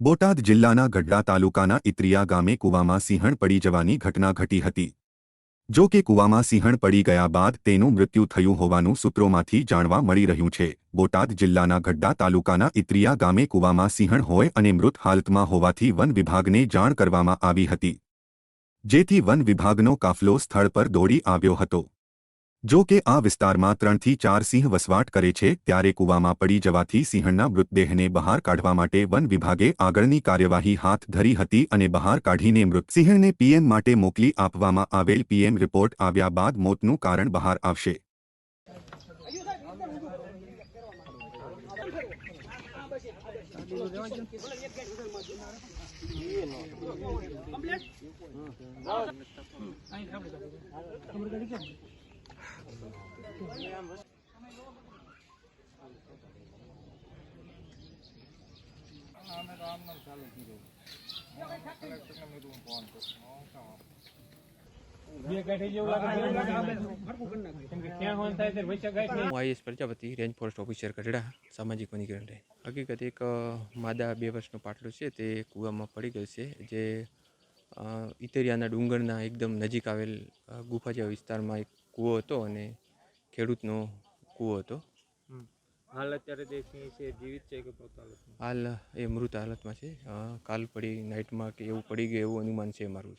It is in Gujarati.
બોટાદ જિલ્લાના ગઢડા તાલુકાના ઇત્રિયા ગામે કૂવામાં સિંહણ પડી જવાની ઘટના ઘટી હતી. જો કે કૂવામાં સિંહણ પડી ગયા બાદ તેનું મૃત્યુ થયું હોવાનું સૂત્રોમાંથી જાણવા મળી રહ્યું છે. બોટાદ જિલ્લાના ગઢડા તાલુકાના ઇત્રિયા ગામે કૂવામાં સિંહણ હોય અને મૃત હાલતમાં હોવાથી વન વિભાગને જાણ કરવામાં આવી હતી. જેથી વન વિભાગનો કાફલો સ્થળ પર દોડી આવ્યો હતો. જો કે આ વિસ્તારમાં ત્રણથી ચાર સિંહ વસવાટ કરે છે, ત્યારે કૂવામાં પડી જવાથી સિંહણના મૃતદેહને બહાર કાઢવા માટે વન વિભાગે આગળની કાર્યવાહી હાથ ધરી હતી અને બહાર કાઢીને મૃત સિંહણને પીએમ માટે મોકલી આપવામાં આવેલ પીએમ રિપોર્ટ આવ્યા બાદ મોતનું કારણ બહાર આવશે. બે IS Prajapati range forest officer Gadhada, સામાજિક વનીકરણ હકીકત એક માદા બે વર્ષનો પાટલો છે, તે કૂવામાં પડી ગયો છે, જે ઇતરિયાના ડુંગરના એકદમ નજીક આવેલ ગુફા જેવા વિસ્તારમાં એક કૂવો હતો અને ખેડૂતનો કૂવો હતો. હાલ અત્યારે જે સિંહ છે જીવિત છે કે હાલ એ મૃત હાલતમાં છે. કાલ પડી નાઇટમાં કે એવું પડી ગયું એવું અનુમાન છે મારું.